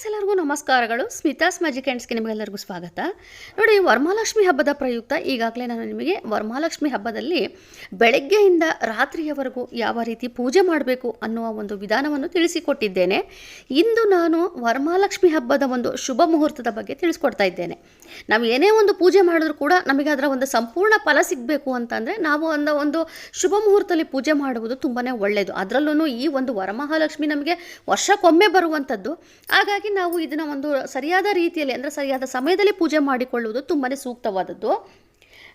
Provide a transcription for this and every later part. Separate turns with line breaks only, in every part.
Friends ಎಲ್ಲರಿಗೂ ನಮಸ್ಕಾರಗಳು. Smitha's magic ಆ್ಯಂಡ್ಸ್ಗೆ ನಿಮಗೆಲ್ಲರಿಗೂ ಸ್ವಾಗತ. ನೋಡಿ, ವರಮಹಾಲಕ್ಷ್ಮಿ ಹಬ್ಬದ ಪ್ರಯುಕ್ತ ಈಗಾಗಲೇ ನಾನು ನಿಮಗೆ ವರಮಹಾಲಕ್ಷ್ಮಿ ಹಬ್ಬದಲ್ಲಿ ಬೆಳಗ್ಗೆಯಿಂದ ರಾತ್ರಿಯವರೆಗೂ ಯಾವ ರೀತಿ ಪೂಜೆ ಮಾಡಬೇಕು ಅನ್ನುವ ಒಂದು ವಿಧಾನವನ್ನು ತಿಳಿಸಿಕೊಟ್ಟಿದ್ದೇನೆ. ಇಂದು ನಾನು ವರಮಹಾಲಕ್ಷ್ಮಿ ಹಬ್ಬದ ಒಂದು ಶುಭ ಮುಹೂರ್ತದ ಬಗ್ಗೆ ತಿಳಿಸ್ಕೊಡ್ತಾ ಇದ್ದೇನೆ. ನಾವು ಏನೇ ಒಂದು ಪೂಜೆ ಮಾಡಿದ್ರು ಕೂಡ ನಮಗೆ ಅದರ ಒಂದು ಸಂಪೂರ್ಣ ಫಲ ಸಿಗಬೇಕು ಅಂತಂದರೆ ನಾವು ಒಂದು ಒಂದು ಶುಭ ಮುಹೂರ್ತದಲ್ಲಿ ಪೂಜೆ ಮಾಡುವುದು ತುಂಬಾ ಒಳ್ಳೆಯದು ಅದರಲ್ಲೂ ಈ ಒಂದು ವರಮಹಾಲಕ್ಷ್ಮಿ ನಮಗೆ ವರ್ಷಕ್ಕೊಮ್ಮೆ ಬರುವಂಥದ್ದು. ಹಾಗಾಗಿ ನಾವು ಇದನ್ನು ಒಂದು ಸರಿಯಾದ ರೀತಿಯಲ್ಲಿ, ಅಂದರೆ ಸರಿಯಾದ ಸಮಯದಲ್ಲಿ ಪೂಜೆ ಮಾಡಿಕೊಳ್ಳುವುದು ತುಂಬಾ ಸೂಕ್ತವಾದದ್ದು.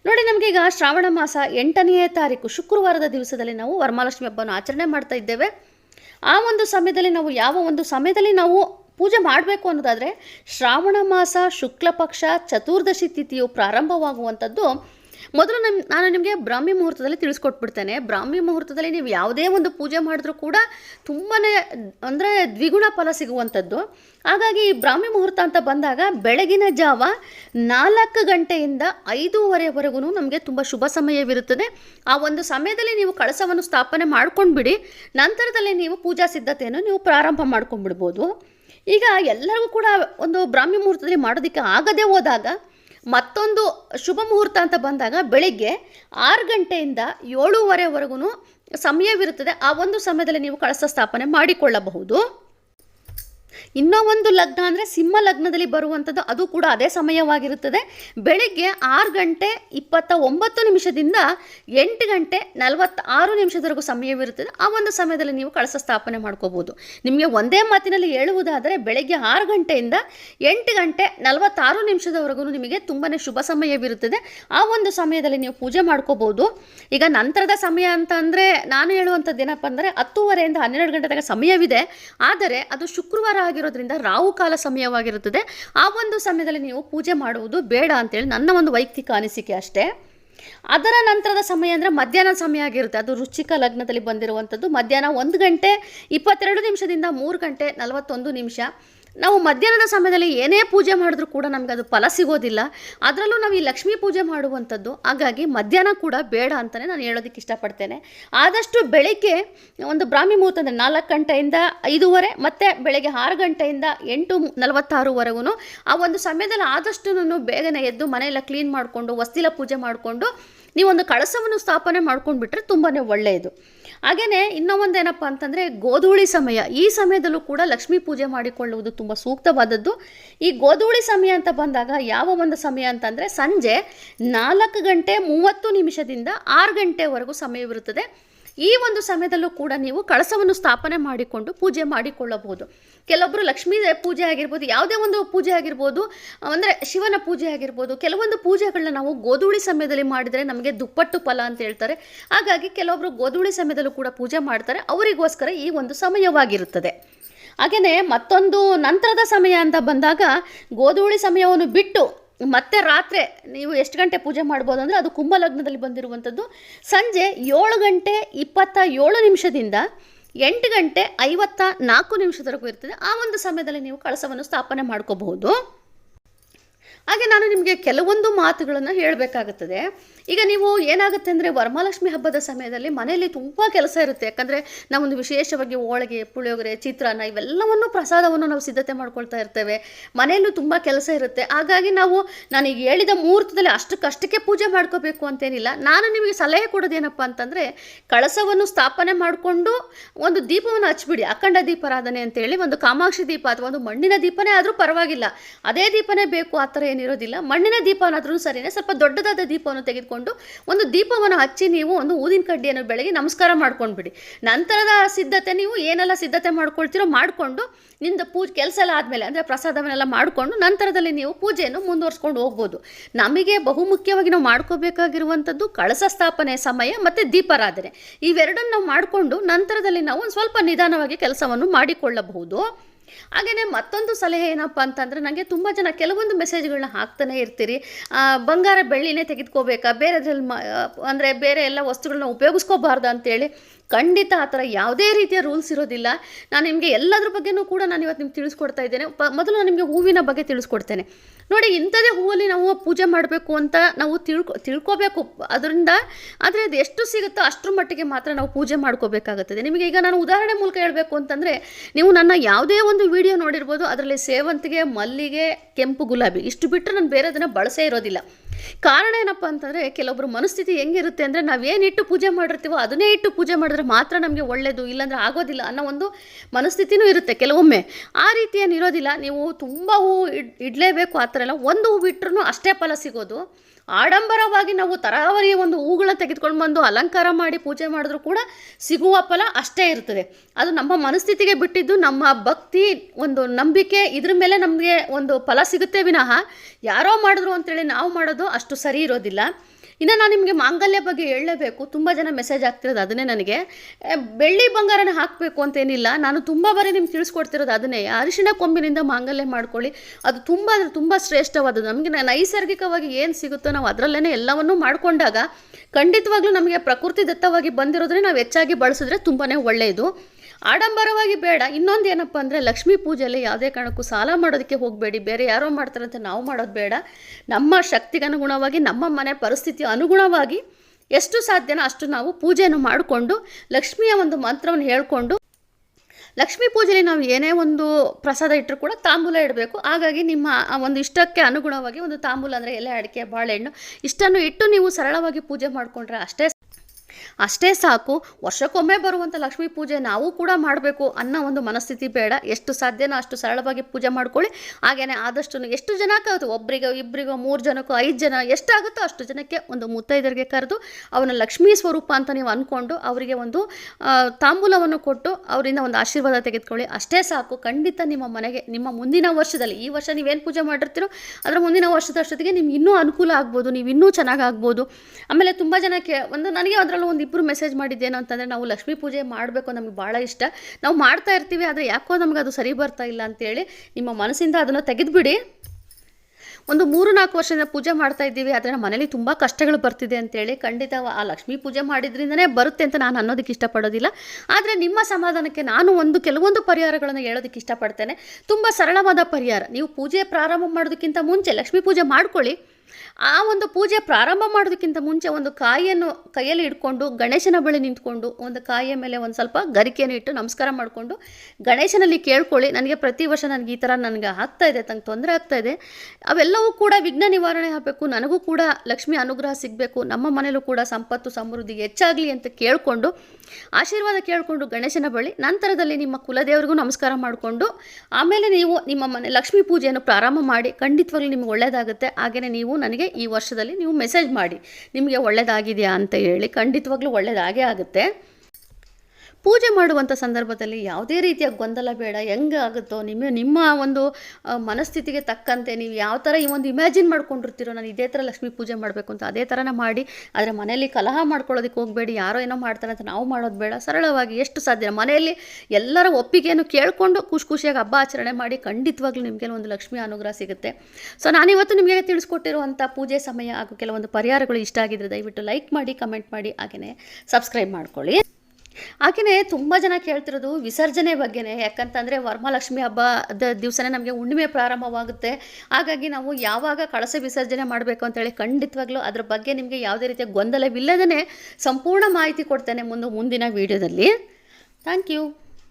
ನೋಡಿ, ನಮಗೆ ಈಗ ಶ್ರಾವಣ ಮಾಸ ಎಂಟನೆಯ ತಾರೀಕು, ಶುಕ್ರವಾರದ ದಿವಸದಲ್ಲಿ ನಾವು ವರಮಹಾಲಕ್ಷ್ಮಿ ಹಬ್ಬವನ್ನು ಆಚರಣೆ ಮಾಡ್ತಾ ಇದ್ದೇವೆ. ಆ ಒಂದು ಸಮಯದಲ್ಲಿ ನಾವು, ಯಾವ ಒಂದು ಸಮಯದಲ್ಲಿ ನಾವು ಪೂಜೆ ಮಾಡಬೇಕು ಅನ್ನೋದಾದರೆ, ಶ್ರಾವಣ ಮಾಸ ಶುಕ್ಲ ಪಕ್ಷ ಚತುರ್ದಶಿ ತಿಥಿಯು ಪ್ರಾರಂಭವಾಗುವಂಥದ್ದು ಮೊದಲು ನಮ್ ನಾನು ನಿಮಗೆ ಬ್ರಾಹ್ಮಿ ಮುಹೂರ್ತದಲ್ಲಿ ತಿಳಿಸ್ಕೊಟ್ಬಿಡ್ತೇನೆ. ಬ್ರಾಹ್ಮಿ ಮುಹೂರ್ತದಲ್ಲಿ ನೀವು ಯಾವುದೇ ಒಂದು ಪೂಜೆ ಮಾಡಿದ್ರೂ ಕೂಡ ತುಂಬಾ ಅಂದರೆ ದ್ವಿಗುಣ ಫಲ ಸಿಗುವಂಥದ್ದು. ಹಾಗಾಗಿ ಈ ಬ್ರಾಹ್ಮಿ ಮುಹೂರ್ತ ಅಂತ ಬಂದಾಗ ಬೆಳಗಿನ ಜಾವ ನಾಲ್ಕು ಗಂಟೆಯಿಂದ ಐದೂವರೆವರೆಗೂ ನಮಗೆ ತುಂಬ ಶುಭ ಸಮಯವಿರುತ್ತದೆ. ಆ ಒಂದು ಸಮಯದಲ್ಲಿ ನೀವು ಕಳಸವನ್ನು ಸ್ಥಾಪನೆ ಮಾಡ್ಕೊಂಡ್ಬಿಡಿ. ನಂತರದಲ್ಲಿ ನೀವು ಪೂಜಾ ಸಿದ್ಧತೆಯನ್ನು ನೀವು ಪ್ರಾರಂಭ ಮಾಡ್ಕೊಂಡ್ಬಿಡ್ಬೋದು. ಈಗ ಎಲ್ಲರಿಗೂ ಕೂಡ ಒಂದು ಬ್ರಾಹ್ಮಿ ಮುಹೂರ್ತದಲ್ಲಿ ಮಾಡೋದಕ್ಕೆ ಆಗದೆ ಹೋದಾಗ ಮತ್ತೊಂದು ಶುಭ ಮುಹೂರ್ತ ಅಂತ ಬಂದಾಗ ಬೆಳಿಗ್ಗೆ ಆರು ಗಂಟೆಯಿಂದ ಏಳೂವರೆವರೆಗೂ ಸಮಯವಿರುತ್ತದೆ. ಆ ಒಂದು ಸಮಯದಲ್ಲಿ ನೀವು ಕಳಸ ಸ್ಥಾಪನೆ ಮಾಡಿಕೊಳ್ಳಬಹುದು. ಇನ್ನೂ ಒಂದು ಲಗ್ನ ಅಂದರೆ ಸಿಂಹ ಲಗ್ನದಲ್ಲಿ ಬರುವಂಥದ್ದು ಅದು ಕೂಡ ಅದೇ ಸಮಯವಾಗಿರುತ್ತದೆ. ಬೆಳಿಗ್ಗೆ ಆರು ಗಂಟೆ ಇಪ್ಪತ್ತ ಒಂಬತ್ತು ನಿಮಿಷದಿಂದ ಎಂಟು ಗಂಟೆ ನಲವತ್ತಾರು ನಿಮಿಷದವರೆಗೂ ಸಮಯವಿರುತ್ತದೆ. ಆ ಒಂದು ಸಮಯದಲ್ಲಿ ನೀವು ಕಳಸ ಸ್ಥಾಪನೆ ಮಾಡ್ಕೋಬೋದು. ನಿಮಗೆ ಒಂದೇ ಮಾತಿನಲ್ಲಿ ಹೇಳುವುದಾದರೆ ಬೆಳಗ್ಗೆ ಆರು ಗಂಟೆಯಿಂದ ಎಂಟು ಗಂಟೆ ನಲವತ್ತಾರು ನಿಮಿಷದವರೆಗೂ ನಿಮಗೆ ತುಂಬಾ ಶುಭ ಸಮಯವಿರುತ್ತದೆ. ಆ ಒಂದು ಸಮಯದಲ್ಲಿ ನೀವು ಪೂಜೆ ಮಾಡ್ಕೋಬೋದು. ಈಗ ನಂತರದ ಸಮಯ ಅಂತ ಅಂದರೆ ನಾನು ಹೇಳುವಂಥದ್ದು ಏನಪ್ಪ ಅಂದರೆ ಹತ್ತುವರೆಯಿಂದ ಹನ್ನೆರಡು ಗಂಟೆ ತನಕ ಸಮಯವಿದೆ. ಆದರೆ ಅದು ಶುಕ್ರವಾರ ಆಗಿರೋದ್ರಿಂದ ರಾಹುಕಾಲ ಸಮಯವಾಗಿರುತ್ತದೆ. ಆ ಒಂದು ಸಮಯದಲ್ಲಿ ನೀವು ಪೂಜೆ ಮಾಡುವುದು ಬೇಡ ಅಂತೇಳಿ ನನ್ನ ಒಂದು ವೈಯಕ್ತಿಕ ಅನಿಸಿಕೆ ಅಷ್ಟೇ. ಅದರ ನಂತರದ ಸಮಯ ಅಂದರೆ ಮಧ್ಯಾಹ್ನ ಸಮಯ ಆಗಿರುತ್ತೆ. ಅದು ರುಚಿಕ ಲಗ್ನದಲ್ಲಿ ಬಂದಿರುವಂಥದ್ದು. ಮಧ್ಯಾಹ್ನ ಒಂದು ಗಂಟೆ ಇಪ್ಪತ್ತೆರಡು ನಿಮಿಷದಿಂದ ಮೂರು ಗಂಟೆ ನಲವತ್ತೊಂದು ನಿಮಿಷ. ನಾವು ಮಧ್ಯಾಹ್ನದ ಸಮಯದಲ್ಲಿ ಏನೇ ಪೂಜೆ ಮಾಡಿದ್ರೂ ಕೂಡ ನಮಗೆ ಅದು ಫಲ ಸಿಗೋದಿಲ್ಲ. ಅದರಲ್ಲೂ ನಾವು ಈ ಲಕ್ಷ್ಮೀ ಪೂಜೆ ಮಾಡುವಂಥದ್ದು, ಹಾಗಾಗಿ ಮಧ್ಯಾಹ್ನ ಕೂಡ ಬೇಡ ಅಂತಲೇ ನಾನು ಹೇಳೋದಕ್ಕೆ ಇಷ್ಟಪಡ್ತೇನೆ. ಆದಷ್ಟು ಬೆಳಿಗ್ಗೆ ಒಂದು ಬ್ರಾಹ್ಮಿ ಮುಹೂರ್ತ ಅಂದರೆ ನಾಲ್ಕು ಗಂಟೆಯಿಂದ ಐದೂವರೆ, ಮತ್ತು ಬೆಳಗ್ಗೆ ಆರು ಗಂಟೆಯಿಂದ ಎಂಟು ನಲವತ್ತಾರುವರೆಗೂ ಆ ಒಂದು ಸಮಯದಲ್ಲಿ ಆದಷ್ಟು ನಾನು ಬೇಗನೆ ಎದ್ದು ಮನೆಯೆಲ್ಲ ಕ್ಲೀನ್ ಮಾಡಿಕೊಂಡು ವಸ್ತಿಲ ಪೂಜೆ ಮಾಡಿಕೊಂಡು ನೀವೊಂದು ಕಳಸವನ್ನು ಸ್ಥಾಪನೆ ಮಾಡ್ಕೊಂಡ್ಬಿಟ್ರೆ ತುಂಬಾ ಒಳ್ಳೆಯದು. ಹಾಗೆಯೇ ಇನ್ನೂ ಒಂದು ಏನಪ್ಪ ಅಂತಂದರೆ ಗೋಧೂಳಿ ಸಮಯ. ಈ ಸಮಯದಲ್ಲೂ ಕೂಡ ಲಕ್ಷ್ಮೀ ಪೂಜೆ ಮಾಡಿಕೊಳ್ಳುವುದು ತುಂಬ ಸೂಕ್ತವಾದದ್ದು. ಈ ಗೋಧೂಳಿ ಸಮಯ ಅಂತ ಬಂದಾಗ ಯಾವ ಒಂದು ಸಮಯ ಅಂತಂದರೆ ಸಂಜೆ ನಾಲ್ಕು ಗಂಟೆ ಮೂವತ್ತು ನಿಮಿಷದಿಂದ ಆರು ಗಂಟೆವರೆಗೂ ಸಮಯವಿರುತ್ತದೆ. ಈ ಒಂದು ಸಮಯದಲ್ಲೂ ಕೂಡ ನೀವು ಕಳಸವನ್ನು ಸ್ಥಾಪನೆ ಮಾಡಿಕೊಂಡು ಪೂಜೆ ಮಾಡಿಕೊಳ್ಳಬಹುದು. ಕೆಲವೊಬ್ಬರು ಲಕ್ಷ್ಮೀ ಪೂಜೆ ಆಗಿರ್ಬೋದು, ಯಾವುದೇ ಒಂದು ಪೂಜೆ ಆಗಿರ್ಬೋದು ಅಂದರೆ ಶಿವನ ಪೂಜೆ ಆಗಿರ್ಬೋದು, ಕೆಲವೊಂದು ಪೂಜೆಗಳನ್ನ ನಾವು ಗೋಧೂಳಿ ಸಮಯದಲ್ಲಿ ಮಾಡಿದರೆ ನಮಗೆ ದುಪ್ಪಟ್ಟು ಫಲ ಅಂತ ಹೇಳ್ತಾರೆ. ಹಾಗಾಗಿ ಕೆಲವೊಬ್ಬರು ಗೋಧೂಳಿ ಸಮಯದಲ್ಲೂ ಕೂಡ ಪೂಜೆ ಮಾಡ್ತಾರೆ, ಅವರಿಗೋಸ್ಕರ ಈ ಒಂದು ಸಮಯವಾಗಿರುತ್ತದೆ. ಹಾಗೆಯೇ ಮತ್ತೊಂದು ನಂತರದ ಸಮಯ ಅಂತ ಬಂದಾಗ ಗೋಧೂಳಿ ಸಮಯವನ್ನು ಬಿಟ್ಟು ಮತ್ತೆ ರಾತ್ರಿ ನೀವು ಎಷ್ಟು ಗಂಟೆ ಪೂಜೆ ಮಾಡ್ಬೋದು ಅಂದರೆ ಅದು ಕುಂಭಲಗ್ನದಲ್ಲಿ ಬಂದಿರುವಂಥದ್ದು. ಸಂಜೆ ಏಳು ಗಂಟೆ ಇಪ್ಪತ್ತ ಏಳು ನಿಮಿಷದಿಂದ ಎಂಟು ಗಂಟೆ ಐವತ್ತ ನಾಲ್ಕು ನಿಮಿಷದವರೆಗೂ ಇರ್ತದೆ. ಆ ಒಂದು ಸಮಯದಲ್ಲಿ ನೀವು ಕಳಸವನ್ನು ಸ್ಥಾಪನೆ ಮಾಡ್ಕೋಬಹುದು. ಹಾಗೆ ನಾನು ನಿಮಗೆ ಕೆಲವೊಂದು ಮಾತುಗಳನ್ನು ಹೇಳಬೇಕಾಗುತ್ತದೆ. ಈಗ ನೀವು ಏನಾಗುತ್ತೆ ಅಂದರೆ ವರಮಹಾಲಕ್ಷ್ಮಿ ಹಬ್ಬದ ಸಮಯದಲ್ಲಿ ಮನೆಯಲ್ಲಿ ತುಂಬ ಕೆಲಸ ಇರುತ್ತೆ. ಯಾಕಂದರೆ ನಾವೊಂದು ವಿಶೇಷವಾಗಿ ಹೋಳಿಗೆ, ಪುಳಿಯೋಗರೆ, ಚಿತ್ರಾನ್ನ ಇವೆಲ್ಲವನ್ನು ಪ್ರಸಾದವನ್ನು ನಾವು ಸಿದ್ಧತೆ ಮಾಡ್ಕೊಳ್ತಾ ಇರ್ತೇವೆ. ಮನೆಯಲ್ಲೂ ತುಂಬ ಕೆಲಸ ಇರುತ್ತೆ. ಹಾಗಾಗಿ ನಾವು ನಾನು ಈಗ ಹೇಳಿದ ಮುಹೂರ್ತದಲ್ಲಿ ಅಷ್ಟಕ್ಕಷ್ಟಕ್ಕೆ ಪೂಜೆ ಮಾಡ್ಕೋಬೇಕು ಅಂತೇನಿಲ್ಲ. ನಾನು ನಿಮಗೆ ಸಲಹೆ ಕೊಡೋದೇನಪ್ಪ ಅಂತಂದರೆ ಕಳಸವನ್ನು ಸ್ಥಾಪನೆ ಮಾಡಿಕೊಂಡು ಒಂದು ದೀಪವನ್ನು ಹಚ್ಚಿಬಿಡಿ ಅಖಂಡ ದೀಪಾರಾಧನೆ ಅಂತೇಳಿ ಒಂದು ಕಾಮಾಕ್ಷಿ ದೀಪ ಅಥವಾ ಒಂದು ಮಣ್ಣಿನ ದೀಪನೇ ಆದರೂ ಪರವಾಗಿಲ್ಲ. ಅದೇ ದೀಪನೇ ಬೇಕು ಆ ಥರ ಏನಿರೋದಿಲ್ಲ. ಮಣ್ಣಿನ ದೀಪನಾದ್ರೂ ಸರಿಯೇ ಸ್ವಲ್ಪ ದೊಡ್ಡದಾದ ದೀಪವನ್ನು ತೆಗೆದುಕೊಂಡು ಒಂದು ದೀಪವನ್ನು ಹಚ್ಚಿ ನೀವು ಒಂದು ಊದಿನ ಕಡ್ಡಿಯನ್ನು ಬೆಳಗ್ಗೆ ನಮಸ್ಕಾರ ಮಾಡ್ಕೊಂಡ್ಬಿಡಿ. ನಂತರದ ಸಿದ್ಧತೆ ನೀವು ಏನೆಲ್ಲ ಸಿದ್ಧತೆ ಮಾಡ್ಕೊಳ್ತೀರೋ ಮಾಡಿಕೊಂಡು ನಿಂದ ಪೂಜೆ, ಕೆಲಸ ಎಲ್ಲ ಆದಮೇಲೆ, ಅಂದರೆ ಪ್ರಸಾದವನ್ನೆಲ್ಲ ಮಾಡಿಕೊಂಡು ನಂತರದಲ್ಲಿ ನೀವು ಪೂಜೆಯನ್ನು ಮುಂದುವರ್ಸ್ಕೊಂಡು ಹೋಗ್ಬೋದು. ನಮಗೆ ಬಹುಮುಖ್ಯವಾಗಿ ನಾವು ಮಾಡ್ಕೋಬೇಕಾಗಿರುವಂಥದ್ದು ಕಳಸ ಸ್ಥಾಪನೆ ಸಮಯ ಮತ್ತು ದೀಪಾರಾಧನೆ. ಇವೆರಡನ್ನು ನಾವು ಮಾಡಿಕೊಂಡು ನಂತರದಲ್ಲಿ ನಾವು ಒಂದು ಸ್ವಲ್ಪ ನಿಧಾನವಾಗಿ ಕೆಲಸವನ್ನು ಮಾಡಿಕೊಳ್ಳಬಹುದು. ಹಾಗೆಯೇ ಮತ್ತೊಂದು ಸಲಹೆ ಏನಪ್ಪ ಅಂತಂದರೆ ನನಗೆ ತುಂಬ ಜನ ಕೆಲವೊಂದು ಮೆಸೇಜ್ಗಳನ್ನ ಹಾಕ್ತಾನೆ ಇರ್ತೀರಿ. ಬಂಗಾರ ಬೆಳ್ಳಿನೇ ತೆಗೆದುಕೋಬೇಕಾ? ಬೇರೆದ್ರಲ್ಲಿ ಮ ಅಂದರೆ ಬೇರೆ ಎಲ್ಲ ವಸ್ತುಗಳನ್ನ ಉಪಯೋಗಿಸ್ಕೋಬಾರ್ದು ಅಂತೇಳಿ ಖಂಡಿತ ಆ ಥರ ಯಾವುದೇ ರೀತಿಯ ರೂಲ್ಸ್ ಇರೋದಿಲ್ಲ. ನಾನು ನಿಮಗೆ ಎಲ್ಲದ್ರ ಬಗ್ಗೆನೂ ಕೂಡ ನಾನು ಇವತ್ತು ನಿಮ್ಗೆ ತಿಳಿಸ್ಕೊಡ್ತಾ ಇದ್ದೇನೆ. ಪ, ಮೊದಲು ನಾನು ನಿಮಗೆ ಹೂವಿನ ಬಗ್ಗೆ ತಿಳಿಸ್ಕೊಡ್ತೇನೆ. ನೋಡಿ ಇಂಥದೇ ಹೂವಲ್ಲಿ ನಾವು ಪೂಜೆ ಮಾಡಬೇಕು ಅಂತ ನಾವು ತಿಳ್ಕೊ, ತಿಳ್ಕೊಬೇಕು. ಅದರಿಂದ ಆದರೆ ಅದು ಎಷ್ಟು ಸಿಗುತ್ತೋ ಅಷ್ಟರ ಮಟ್ಟಿಗೆ ಮಾತ್ರ ನಾವು ಪೂಜೆ ಮಾಡ್ಕೋಬೇಕಾಗುತ್ತದೆ. ನಿಮಗೆ ಈಗ ನಾನು ಉದಾಹರಣೆ ಮೂಲಕ ಹೇಳಬೇಕು ಅಂತಂದರೆ, ನೀವು ನನ್ನ ಯಾವುದೇ ಒಂದು ವಿಡಿಯೋ ನೋಡಿರ್ಬೋದು, ಅದರಲ್ಲಿ ಸೇವಂತಿಗೆ, ಮಲ್ಲಿಗೆ, ಕೆಂಪು ಗುಲಾಬಿ, ಇಷ್ಟು ಬಿಟ್ಟರೆ ನಾನು ಬೇರೆದನ್ನು ಬಳಸೇ ಇರೋದಿಲ್ಲ. ಕಾರಣ ಏನಪ್ಪ ಅಂತಂದರೆ ಕೆಲವೊಬ್ಬರು ಮನಸ್ಥಿತಿ ಹೆಂಗಿರುತ್ತೆ ಅಂದರೆ ಏನು ಇಟ್ಟು ಪೂಜೆ ಮಾಡಿರ್ತೀವೋ ಅದನ್ನೇ ಇಟ್ಟು ಪೂಜೆ ಮಾಡಿದ್ರೆ ಮಾತ್ರ ನಮಗೆ ಒಳ್ಳೆಯದು ಇಲ್ಲಾಂದರೆ ಆಗೋದಿಲ್ಲ ಅನ್ನೋ ಒಂದು ಮನಸ್ಥಿತಿನೂ ಇರುತ್ತೆ ಕೆಲವೊಮ್ಮೆ. ಆ ರೀತಿ ಏನು ಇರೋದಿಲ್ಲ. ನೀವು ತುಂಬ ಹೂವು ಇಡ್, ಇಡಲೇಬೇಕು ಆ ಥರ ಎಲ್ಲ. ಒಂದು ಹೂವು ಇಟ್ಟರು ಅಷ್ಟೇ ಫಲ ಸಿಗೋದು. ಆಡಂಬರವಾಗಿ ನಾವು ತರಾವರಿ ಒಂದು ಹೂಗಳನ್ನ ತೆಗೆದುಕೊಂಡು ಬಂದು ಅಲಂಕಾರ ಮಾಡಿ ಪೂಜೆ ಮಾಡಿದ್ರು ಕೂಡ ಸಿಗುವ ಫಲ ಅಷ್ಟೇ ಇರ್ತದೆ. ಅದು ನಮ್ಮ ಮನಸ್ಥಿತಿಗೆ ಬಿಟ್ಟಿದ್ದು ನಮ್ಮ ಭಕ್ತಿ ಒಂದು ನಂಬಿಕೆ ಇದ್ರ ಮೇಲೆ ನಮಗೆ ಒಂದು ಫಲ ಸಿಗುತ್ತೆ ವಿನಃ ಯಾರೋ ಮಾಡಿದ್ರು ಅಂತೇಳಿ ನಾವು ಮಾಡೋದು ಅಷ್ಟು ಸರಿ ಇರೋದಿಲ್ಲ. ಇನ್ನು ನಾನು ನಿಮಗೆ ಮಾಂಗಲ್ಯ ಬಗ್ಗೆ ಹೇಳಲೇಬೇಕು. ತುಂಬ ಜನ ಮೆಸೇಜ್ ಆಗ್ತಿರೋದು ಅದನ್ನೇ ನನಗೆ. ಬೆಳ್ಳಿ ಬಂಗಾರನ ಹಾಕಬೇಕು ಅಂತೇನಿಲ್ಲ. ನಾನು ತುಂಬ ಬಾರಿ ನಿಮ್ಗೆ ತಿಳಿಸ್ಕೊಡ್ತಿರೋದು ಅದನ್ನೇ. ಅರಿಶಿಣ ಕೊಂಬಿನಿಂದ ಮಾಂಗಲ್ಯ ಮಾಡ್ಕೊಳ್ಳಿ. ಅದು ತುಂಬ ಅಂದರೆ ತುಂಬ ಶ್ರೇಷ್ಠವಾದದ್ದು. ನಮಗೆ ನೈಸರ್ಗಿಕವಾಗಿ ಏನು ಸಿಗುತ್ತೋ ನಾವು ಅದರಲ್ಲೇ ಎಲ್ಲವನ್ನೂ ಮಾಡಿಕೊಂಡಾಗ ಖಂಡಿತವಾಗ್ಲೂ ನಮಗೆ ಪ್ರಕೃತಿ ದತ್ತವಾಗಿ ಬಂದಿರೋದ್ರೆ ನಾವು ಹೆಚ್ಚಾಗಿ ಬಳಸಿದ್ರೆ ತುಂಬಾ ಒಳ್ಳೆಯದು ಆಡಂಬರವಾಗಿ ಬೇಡ. ಇನ್ನೊಂದು ಏನಪ್ಪ ಅಂದರೆ ಲಕ್ಷ್ಮೀ ಪೂಜೆಯಲ್ಲಿ ಯಾವುದೇ ಕಾರಣಕ್ಕೂ ಸಾಲ ಮಾಡೋದಕ್ಕೆ ಹೋಗಬೇಡಿ. ಬೇರೆ ಯಾರೋ ಮಾಡ್ತಾರಂತ ನಾವು ಮಾಡೋದು ಬೇಡ. ನಮ್ಮ ಶಕ್ತಿಗೆ ಅನುಗುಣವಾಗಿ ನಮ್ಮ ಮನೆ ಪರಿಸ್ಥಿತಿ ಅನುಗುಣವಾಗಿ ಎಷ್ಟು ಸಾಧ್ಯನೋ ಅಷ್ಟು ನಾವು ಪೂಜೆಯನ್ನು ಮಾಡಿಕೊಂಡು, ಲಕ್ಷ್ಮಿಯ ಒಂದು ಮಂತ್ರವನ್ನು ಹೇಳ್ಕೊಂಡು, ಲಕ್ಷ್ಮೀ ಪೂಜೆಯಲ್ಲಿ ನಾವು ಏನೇ ಒಂದು ಪ್ರಸಾದ ಇಟ್ಟರು ಕೂಡ ತಾಂಬೂಲ ಇಡಬೇಕು. ಹಾಗಾಗಿ ನಿಮ್ಮ ಒಂದು ಇಷ್ಟಕ್ಕೆ ಅನುಗುಣವಾಗಿ ಒಂದು ತಾಂಬೂಲ ಅಂದರೆ ಎಲೆ, ಅಡಿಕೆ, ಬಾಳೆಹಣ್ಣು ಇಷ್ಟನ್ನು ಇಟ್ಟು ನೀವು ಸರಳವಾಗಿ ಪೂಜೆ ಮಾಡಿಕೊಂಡ್ರೆ ಅಷ್ಟೇ ಅಷ್ಟೇ ಸಾಕು, ವರ್ಷಕ್ಕೊಮ್ಮೆ ಬರುವಂಥ ಲಕ್ಷ್ಮೀ ಪೂಜೆ ನಾವು ಕೂಡ ಮಾಡಬೇಕು ಅನ್ನೋ ಒಂದು ಮನಸ್ಥಿತಿ ಬೇಡ. ಎಷ್ಟು ಸಾಧ್ಯನೋ ಅಷ್ಟು ಸರಳವಾಗಿ ಪೂಜೆ ಮಾಡ್ಕೊಳ್ಳಿ. ಹಾಗೆಯೇ ಆದಷ್ಟು ಎಷ್ಟು ಜನಕ್ಕಾಗುತ್ತೆ ಒಬ್ಬರಿಗೋ ಇಬ್ಬರಿಗೋ ಮೂರು ಜನಕ್ಕೋ, ಐದು ಜನ, ಎಷ್ಟಾಗುತ್ತೋ ಅಷ್ಟು ಜನಕ್ಕೆ ಒಂದು ಮುತ್ತೈದರಿಗೆ ಕರೆದು ಅವನ ಲಕ್ಷ್ಮೀ ಸ್ವರೂಪ ಅಂತ ನೀವು ಅಂದ್ಕೊಂಡು ಅವರಿಗೆ ಒಂದು ತಾಂಬೂಲವನ್ನು ಕೊಟ್ಟು ಅವರಿಂದ ಒಂದು ಆಶೀರ್ವಾದ ತೆಗೆದುಕೊಳ್ಳಿ. ಅಷ್ಟೇ ಸಾಕು, ಖಂಡಿತ ನಿಮ್ಮ ಮನೆಗೆ, ನಿಮ್ಮ ಮುಂದಿನ ವರ್ಷದಲ್ಲಿ, ಈ ವರ್ಷ ನೀವೇನು ಪೂಜೆ ಮಾಡಿರ್ತೀರೋ ಅದರ ಮುಂದಿನ ವರ್ಷದ ಅಷ್ಟೊತ್ತಿಗೆ ನಿಮ್ಗೆ ಇನ್ನೂ ಅನುಕೂಲ ಆಗ್ಬೋದು ನೀವು ಇನ್ನೂ ಚೆನ್ನಾಗಿ ಆಗ್ಬೋದು ಆಮೇಲೆ ತುಂಬ ಜನಕ್ಕೆ ಒಂದು ನನಗೆ ಅದರಲ್ಲೂ ಒಂದು ಇಬ್ಬರು ಮೆಸೇಜ್ ಮಾಡಿದ್ದೇನು ಅಂತಂದರೆ ನಾವು ಲಕ್ಷ್ಮೀ ಪೂಜೆ ಮಾಡಬೇಕು ನಮಗೆ ಭಾಳ ಇಷ್ಟ. ನಾವು ಮಾಡ್ತಾ ಇರ್ತೀವಿ, ಆದರೆ ಯಾಕೋ ನಮಗೆ ಅದು ಸರಿ ಬರ್ತಾ ಇಲ್ಲ ಅಂತೇಳಿ ನಿಮ್ಮ ಮನಸ್ಸಿಂದ ಅದನ್ನು ತೆಗೆದುಬಿಡಿ. ಒಂದು ಮೂರು ನಾಲ್ಕು ವರ್ಷದಿಂದ ಪೂಜೆ ಮಾಡ್ತಾ ಇದ್ದೀವಿ, ಆದರೆ ನಮ್ಮ ಮನೇಲಿ ತುಂಬ ಕಷ್ಟಗಳು ಬರ್ತಿದೆ ಅಂತೇಳಿ ಖಂಡಿತ ಆ ಲಕ್ಷ್ಮೀ ಪೂಜೆ ಮಾಡಿದ್ರಿಂದನೇ ಬರುತ್ತೆ ಅಂತ ನಾನು ಅನ್ನೋದಕ್ಕೆ ಇಷ್ಟಪಡೋದಿಲ್ಲ. ಆದರೆ ನಿಮ್ಮ ಸಮಾಧಾನಕ್ಕೆ ನಾನು ಒಂದು, ಕೆಲವೊಂದು ಪರಿಹಾರಗಳನ್ನು ಹೇಳೋದಕ್ಕೆ ಇಷ್ಟಪಡ್ತೇನೆ. ತುಂಬ ಸರಳವಾದ ಪರಿಹಾರ. ನೀವು ಪೂಜೆ ಪ್ರಾರಂಭ ಮಾಡೋದಕ್ಕಿಂತ ಮುಂಚೆ ಲಕ್ಷ್ಮೀ ಪೂಜೆ ಮಾಡ್ಕೊಳ್ಳಿ. ಆ ಒಂದು ಪೂಜೆ ಪ್ರಾರಂಭ ಮಾಡೋದಕ್ಕಿಂತ ಮುಂಚೆ ಒಂದು ಕಾಯಿಯನ್ನು ಕೈಯಲ್ಲಿ ಇಟ್ಕೊಂಡು ಗಣೇಶನ ಬಳಿ ನಿಂತ್ಕೊಂಡು ಒಂದು ಕಾಯಿಯ ಮೇಲೆ ಒಂದು ಸ್ವಲ್ಪ ಗರಿಕೆಯನ್ನು ಇಟ್ಟು ನಮಸ್ಕಾರ ಮಾಡಿಕೊಂಡು ಗಣೇಶನಲ್ಲಿ ಕೇಳ್ಕೊಳ್ಳಿ, ನನಗೆ ಪ್ರತಿ ವರ್ಷ ನನಗೆ ಈ ಥರ ನನಗೆ ಆಗ್ತಾ ಇದೆ ತಂಗೆ ತೊಂದರೆ ಆಗ್ತಾ ಇದೆ. ಅವೆಲ್ಲವೂ ಕೂಡ ವಿಘ್ನ ನಿವಾರಣೆ ಆಗಬೇಕು, ನನಗೂ ಕೂಡ ಲಕ್ಷ್ಮಿ ಅನುಗ್ರಹ ಸಿಗಬೇಕು, ನಮ್ಮ ಮನೇಲೂ ಕೂಡ ಸಂಪತ್ತು, ಸಮೃದ್ಧಿ ಹೆಚ್ಚಾಗಲಿ ಅಂತ ಕೇಳಿಕೊಂಡು, ಆಶೀರ್ವಾದ ಕೇಳಿಕೊಂಡು ಗಣೇಶನ ಬಳಿ ನಂತರದಲ್ಲಿ ನಿಮ್ಮ ಕುಲದೇವರಿಗೂ ನಮಸ್ಕಾರ ಮಾಡಿಕೊಂಡು, ಆಮೇಲೆ ನೀವು ನಿಮ್ಮ ಮನೆ ಲಕ್ಷ್ಮೀ ಪೂಜೆಯನ್ನು ಪ್ರಾರಂಭ ಮಾಡಿ, ಖಂಡಿತವಾಗ್ಲೂ ನಿಮ್ಗೆ ಒಳ್ಳೆಯದಾಗುತ್ತೆ ಹಾಗೆಯೇ ನೀವು ನನಗೆ ಈ ವರ್ಷದಲ್ಲಿ ನೀವು ಮೆಸೇಜ್ ಮಾಡಿ. ನಿಮಗೆ ಒಳ್ಳೆಯದಾಗಿದೆಯಾ ಅಂತ ಹೇಳಿ ಖಂಡಿತವಾಗ್ಲೂ ಒಳ್ಳೆಯದಾಗೇ ಆಗುತ್ತೆ. ಪೂಜೆ ಮಾಡುವಂಥ ಸಂದರ್ಭದಲ್ಲಿ ಯಾವುದೇ ರೀತಿಯ ಗೊಂದಲ ಬೇಡ. ಹೆಂಗೆ ಆಗುತ್ತೋ ನಿಮ್ಮ ನಿಮ್ಮ ಒಂದು ಮನಸ್ಥಿತಿಗೆ ತಕ್ಕಂತೆ ನೀವು ಯಾವ ಥರ ಈ ಒಂದು ಇಮ್ಯಾಜಿನ್ ಮಾಡ್ಕೊಂಡಿರ್ತೀರೋ ನಾನು ಇದೇ ಥರ ಲಕ್ಷ್ಮೀ ಪೂಜೆ ಮಾಡಬೇಕು ಅಂತ ಅದೇ ಥರನ ಮಾಡಿ, ಆದರೆ ಮನೆಯಲ್ಲಿ ಕಲಹ ಮಾಡ್ಕೊಳ್ಳೋದಕ್ಕೆ ಹೋಗಬೇಡಿ, ಯಾರೋ ಏನೋ ಮಾಡ್ತಾರೆ ಅಂತ ನಾವು ಮಾಡೋದು ಬೇಡ. ಸರಳವಾಗಿ ಎಷ್ಟು ಸಾಧ್ಯ? ಮನೆಯಲ್ಲಿ ಎಲ್ಲರ ಒಪ್ಪಿಗೆಯನ್ನು ಕೇಳಿಕೊಂಡು ಖುಷಿ ಖುಷಿಯಾಗಿ ಹಬ್ಬ ಆಚರಣೆ ಮಾಡಿ ಖಂಡಿತವಾಗ್ಲೂ ನಿಮಗೆ ಒಂದು ಲಕ್ಷ್ಮಿ ಅನುಗ್ರಹ ಸಿಗುತ್ತೆ. ಸೊ ನಾನಿವತ್ತು ನಿಮಗೆ ತಿಳಿಸ್ಕೊಟ್ಟಿರುವಂಥ ಪೂಜೆ ಸಮಯ ಹಾಗೂ ಕೆಲವೊಂದು ಪರಿಹಾರಗಳು ಇಷ್ಟ ಆಗಿದ್ರೆ ದಯವಿಟ್ಟು ಲೈಕ್ ಮಾಡಿ ಕಮೆಂಟ್ ಮಾಡಿ ಹಾಗೆಯೇ ಸಬ್ಸ್ಕ್ರೈಬ್ ಮಾಡ್ಕೊಳ್ಳಿ. ಹಾಗೆಯೇ ತುಂಬ ಜನ ಕೇಳ್ತಿರೋದು ವಿಸರ್ಜನೆ ಬಗ್ಗೆನೇ. ಯಾಕಂತಂದರೆ ವರಮಹಾಲಕ್ಷ್ಮಿ ಹಬ್ಬದ ದಿವಸನೇ ನಮಗೆ ಹುಣ್ಣಿಮೆ ಪ್ರಾರಂಭವಾಗುತ್ತೆ. ಹಾಗಾಗಿ ನಾವು ಯಾವಾಗ ಕಳಸ ವಿಸರ್ಜನೆ ಮಾಡಬೇಕು ಅಂತೇಳಿ ಖಂಡಿತವಾಗ್ಲೂ ಅದ್ರ ಬಗ್ಗೆ ನಿಮಗೆ ಯಾವುದೇ ರೀತಿಯ ಗೊಂದಲವಿಲ್ಲದೇ ಸಂಪೂರ್ಣ ಮಾಹಿತಿ ಕೊಡ್ತೇನೆ ಮುಂದೆ ಮುಂದಿನ ವೀಡಿಯೋದಲ್ಲಿ. Thank you